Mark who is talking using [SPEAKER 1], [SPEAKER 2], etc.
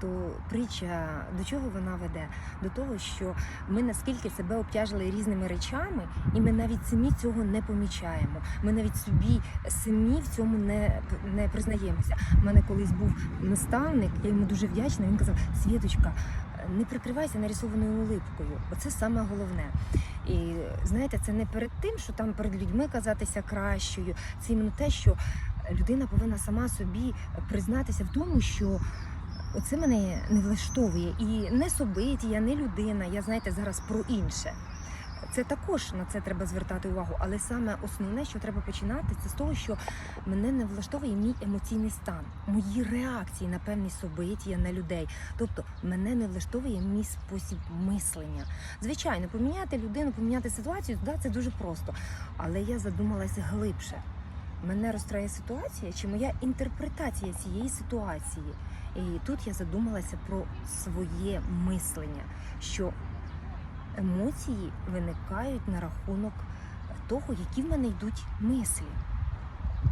[SPEAKER 1] то притча до чого вона веде? До того, що ми наскільки себе обтяжили різними речами, і ми навіть самі цього не помічаємо. Ми навіть собі самі в цьому не, не признаємося. У мене колись був наставник, я йому дуже вдячна. Він казав: Світочка, не прикривайся нарисованою улипкою. Оце саме головне. І знаєте, це не перед тим, що там перед людьми казатися кращою. Це іменно те, що людина повинна сама собі признатися в тому, що оце мене не влаштовує. І не собиття, не людина. Я знаєте зараз про інше. Це також на це треба звертати увагу, але саме основне, що треба починати, це з того, що мене не влаштовує мій емоційний стан, мої реакції на певні собиття, на людей. Тобто мене не влаштовує мій спосіб мислення. Звичайно, поміняти людину, поміняти ситуацію, да, це дуже просто. Але я задумалася глибше. Мене розстрає ситуація чи моя інтерпретація цієї ситуації. І тут я задумалася про своє мислення, що емоції виникають на рахунок того, які в мене йдуть мислі.